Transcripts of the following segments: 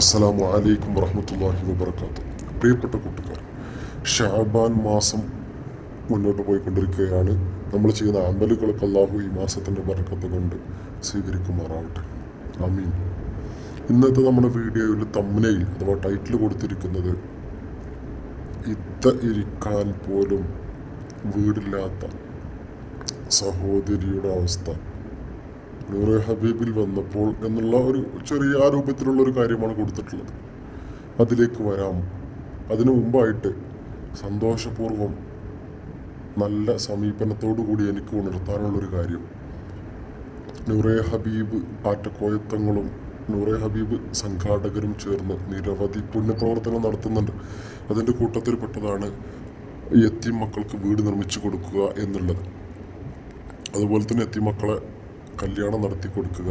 അസ്സലാമു അലൈക്കും വറഹമത്തല്ലാഹി വബർക്കാത്തു പ്രിയപ്പെട്ട കൂട്ടുകാർ ഷാബാൻ മാസം മുന്നോട്ട് പോയിക്കൊണ്ടിരിക്കുകയാണ്. നമ്മൾ ചെയ്യുന്ന അമ്പലുകളൊക്കെ അള്ളാഹു ഈ മാസത്തിന്റെ ബർക്കത്ത് കൊണ്ട് സ്വീകരിക്കുമാറാവട്ടെ. അമീൻ ഇന്നത്തെ നമ്മുടെ വീഡിയോയിൽ തമ്മനയിൽ അഥവാ ടൈറ്റിൽ കൊടുത്തിരിക്കുന്നത് ഇത്ത ഇരിക്കാൻ പോലും വീടില്ലാത്ത സഹോദരിയുടെ അവസ്ഥ. നൂറെ ഹബീബിൽ വന്നപ്പോൾ എന്നുള്ള ഒരു ചെറിയ ആ രൂപത്തിലുള്ള ഒരു കാര്യമാണ് കൊടുത്തിട്ടുള്ളത്. അതിലേക്ക് വരാം. അതിനു മുമ്പായിട്ട് സന്തോഷപൂർവം നല്ല സമീപനത്തോടു കൂടി എനിക്ക് ഉണർത്താനുള്ളൊരു കാര്യം. നൂറെ ഹബീബ് ആറ്റക്കോയത്തങ്ങളും നൂറെ ഹബീബ് സംഘാടകരും ചേർന്ന് നിരവധി പുണ്യപ്രവർത്തനം നടത്തുന്നുണ്ട്. അതിന്റെ കൂട്ടത്തിൽപ്പെട്ടതാണ് എത്തി മക്കൾക്ക് വീട് നിർമ്മിച്ചു കൊടുക്കുക എന്നുള്ളത്. അതുപോലെ തന്നെ എത്തി മക്കളെ കല്യാണം നടത്തി കൊടുക്കുക.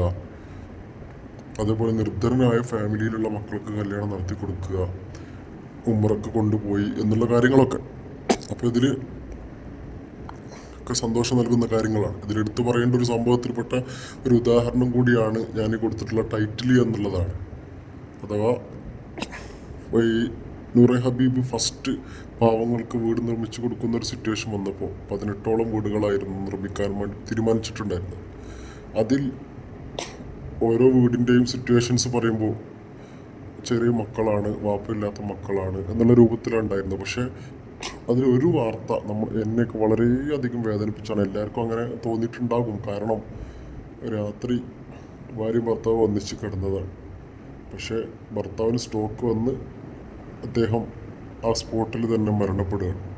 അതേപോലെ നിർദ്ധരനായ ഫാമിലിയിലുള്ള മക്കൾക്ക് കല്യാണം നടത്തി കൊടുക്കുക. ഉമ്മറക്ക് കൊണ്ടുപോയി എന്നുള്ള കാര്യങ്ങളൊക്കെ. അപ്പോൾ ഇതിൽ ഒക്കെ സന്തോഷം നൽകുന്ന കാര്യങ്ങളാണ്. ഇതിലെടുത്തു പറയേണ്ട ഒരു സംഭവത്തിൽപ്പെട്ട ഒരു ഉദാഹരണം കൂടിയാണ് ഞാൻ കൊടുത്തിട്ടുള്ള ടൈറ്റിൽ എന്നുള്ളതാണ്. അഥവാ ഈ നൂറെ ഹബീബ് ഫസ്റ്റ് പാവങ്ങൾക്ക് വീട് നിർമ്മിച്ചു കൊടുക്കുന്ന ഒരു സിറ്റുവേഷൻ വന്നപ്പോൾ പതിനെട്ടോളം വീടുകളായിരുന്നു നിർമ്മിക്കാൻ വേണ്ടി തീരുമാനിച്ചിട്ടുണ്ടായിരുന്നത്. അതിൽ ഓരോ വീടിന്റെയും സിറ്റുവേഷൻസ് പറയുമ്പോൾ ചെറിയ മക്കളാണ് വാപ്പയില്ലാത്ത മക്കളാണ് എന്നുള്ള രൂപത്തിലാണ് ഉണ്ടായിരുന്നത്. പക്ഷേ അതിലൊരു വാർത്ത നമ്മൾ എന്നെയൊക്കെ വളരെയധികം വേദനിപ്പിച്ചാണ് എല്ലാവർക്കും അങ്ങനെ തോന്നിയിട്ടുണ്ടാകും. കാരണം രാത്രി ഭാര്യ ഭർത്താവ് ഒന്നിച്ച് കിടന്നതാണ്. പക്ഷേ ഭർത്താവിന് സ്ട്രോക്ക് വന്ന് അദ്ദേഹം ആ സ്പോട്ടിൽ തന്നെ മരണപ്പെടുകയാണ്.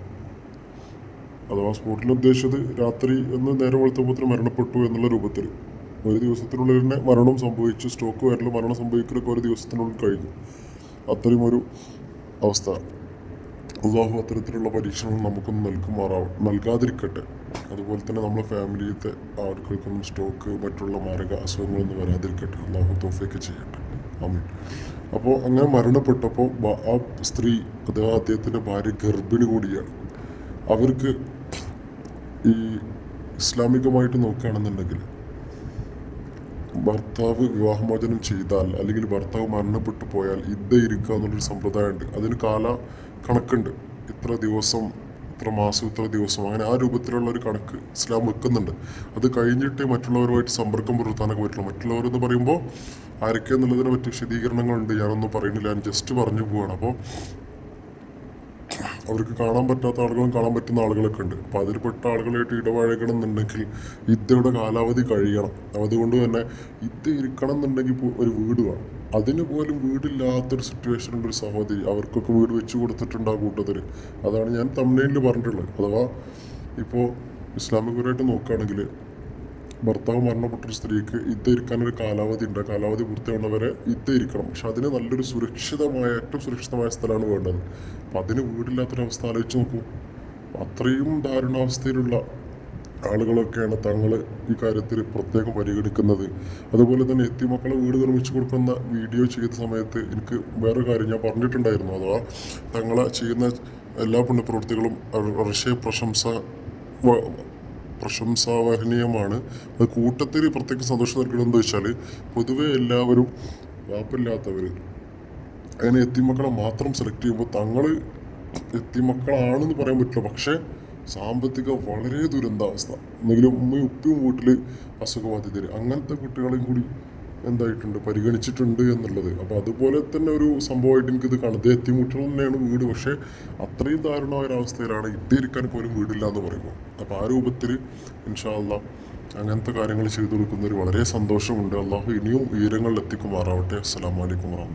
അഥവാ സ്പോട്ടിൽ ഉദ്ദേശിച്ചത് രാത്രി എന്ന് നേരെ വെളുത്തപ്പോൾ മരണപ്പെട്ടു എന്നുള്ള രൂപത്തിൽ. ഒരു ദിവസത്തിനുള്ളിൽ തന്നെ മരണം സംഭവിച്ചു സ്ട്രോക്ക് വരലും മരണം സംഭവിക്കലൊക്കെ ഒരു ദിവസത്തിനുള്ളിൽ കഴിഞ്ഞു. അത്രയും ഒരു അവസ്ഥ. അള്ളാഹു അത്തരത്തിലുള്ള പരീക്ഷണങ്ങൾ നമുക്കൊന്നും നൽകുമാറാവും നൽകാതിരിക്കട്ടെ. അതുപോലെ തന്നെ നമ്മളെ ഫാമിലിയിലത്തെ ആളുകൾക്കൊന്നും സ്ട്രോക്ക് മറ്റുള്ള മാരക അസുഖങ്ങളൊന്നും വരാതിരിക്കട്ടെ. അള്ളാഹു തോഫയൊക്കെ ചെയ്യട്ടെ. അമ്മ അപ്പോൾ അങ്ങനെ മരണപ്പെട്ടപ്പോൾ ആ സ്ത്രീ അഥവാ അദ്ദേഹത്തിന്റെ ഭാര്യ ഗർഭിണി കൂടിയാണ്. അവർക്ക് ഈ ഇസ്ലാമികമായിട്ട് നോക്കുകയാണെന്നുണ്ടെങ്കിൽ ഭർത്താവ് വിവാഹമോചനം ചെയ്താൽ അല്ലെങ്കിൽ ഭർത്താവ് മരണപ്പെട്ടു പോയാൽ ഇദ്ദ ഇരിക്കുക എന്നുള്ളൊരു സമ്പ്രദായമുണ്ട്. അതിന് കാല കണക്കുണ്ട് ഇത്ര ദിവസം ഇത്ര മാസം ഇത്ര ദിവസം അങ്ങനെ ആ രൂപത്തിലുള്ള ഒരു കണക്ക് ഇസ്ലാം വെക്കുന്നുണ്ട്. അത് കഴിഞ്ഞിട്ടേ മറ്റുള്ളവരുമായിട്ട് സമ്പർക്കം പുലർത്താനൊക്കെ പറ്റുള്ളൂ മറ്റുള്ളവരെന്ന് പറയുമ്പോൾ ആരൊക്കെ എന്നുള്ളതിനെ പറ്റി വിശദീകരണങ്ങളുണ്ട്. ഞാനൊന്നും പറയുന്നില്ല. ഞാൻ ജസ്റ്റ് പറഞ്ഞു പോവാണ്. അപ്പോൾ അവർക്ക് കാണാൻ പറ്റാത്ത ആളുകളും കാണാൻ പറ്റുന്ന ആളുകളൊക്കെ ഉണ്ട്. അപ്പോൾ അതിൽപ്പെട്ട ആളുകളായിട്ട് ഇടപഴകണം എന്നുണ്ടെങ്കിൽ വിദ്യയുടെ കാലാവധി കഴിയണം. അതുകൊണ്ട് തന്നെ ഇത് ഇരിക്കണം എന്നുണ്ടെങ്കിൽ ഒരു വീട് വേണം. അതിന് പോലും വീടില്ലാത്തൊരു സിറ്റുവേഷനുണ്ട് ഒരു സഹോദരി. അവർക്കൊക്കെ വീട് വെച്ച് കൊടുത്തിട്ടുണ്ട് ആ കൂട്ടത്തിൽ അതാണ് ഞാൻ തമിഴ്നാട്ടിൽ പറഞ്ഞിട്ടുള്ളത്. അഥവാ ഇപ്പോൾ ഇസ്ലാമികപരമായിട്ട് നോക്കുകയാണെങ്കിൽ ഭർത്താവ് മരണപ്പെട്ട ഒരു സ്ത്രീക്ക് ഇത് ഇരിക്കാനൊരു കാലാവധി ഉണ്ട്. കാലാവധി പൂർത്തിയാവുന്നവരെ ഇത് ഇരിക്കണം പക്ഷെ അതിന് നല്ലൊരു സുരക്ഷിതമായ ഏറ്റവും സുരക്ഷിതമായ സ്ഥലമാണ് വേണ്ടത്. അപ്പം അതിന് വീടില്ലാത്തൊരവസ്ഥ ആലോചിച്ച് നോക്കൂ. അത്രയും ദാരുണാവസ്ഥയിലുള്ള ആളുകളൊക്കെയാണ് തങ്ങൾ ഈ കാര്യത്തിൽ പ്രത്യേകം പരിഗണിക്കുന്നത്. അതുപോലെ തന്നെ എത്തിമക്കളെ വീട് നിർമ്മിച്ചു കൊടുക്കുന്ന വീഡിയോ ചെയ്ത സമയത്ത് എനിക്ക് വേറെ കാര്യം ഞാൻ പറഞ്ഞിട്ടുണ്ടായിരുന്നു. അഥവാ തങ്ങളെ ചെയ്യുന്ന എല്ലാ പുണ്യപ്രവൃത്തികളും റഷ്യ പ്രശംസ പ്രശംസാവഹനീയമാണ്. അത് കൂട്ടത്തിൽ പ്രത്യേക സന്തോഷം നൽകണം എന്ന് വെച്ചാൽ പൊതുവെ എല്ലാവരും വാപ്പില്ലാത്തവർ അങ്ങനെ എത്തിമക്കളെ മാത്രം സെലക്ട് ചെയ്യുമ്പോൾ തങ്ങൾ എത്തിമക്കളാണെന്ന് പറയാൻ പറ്റില്ല. പക്ഷേ സാമ്പത്തിക വളരെ ദുരന്താവസ്ഥ. എന്തെങ്കിലും ഉമ്മയും ഉപ്പയും വീട്ടിൽ അസുഖബാധിതർ അങ്ങനത്തെ കുട്ടികളെയും കൂടി എന്തായിട്ടുണ്ട് പരിഗണിച്ചിട്ടുണ്ട് എന്നുള്ളത്. അപ്പോൾ അതുപോലെ തന്നെ ഒരു സംഭവമായിട്ട് എനിക്കിത് ഇത് എത്തിമുട്ടൽ തന്നെയാണ് വീട്. പക്ഷേ അത്രയും ദാരുണമായ ഒരവസ്ഥയിലാണ് ഇട്ടിരിക്കാൻ പോലും വീടില്ല എന്ന് പറയുമ്പോൾ അപ്പോൾ ആ രൂപത്തിൽ ഇൻഷാല്ല അങ്ങനത്തെ കാര്യങ്ങൾ ചെയ്തു കൊടുക്കുന്നതിൽ വളരെ സന്തോഷമുണ്ട്. അള്ളാഹു ഇനിയും ഉയരങ്ങളിൽ എത്തിക്കുമാറാവട്ടെ. വലൈക്കും വാഹമത്തുള്ള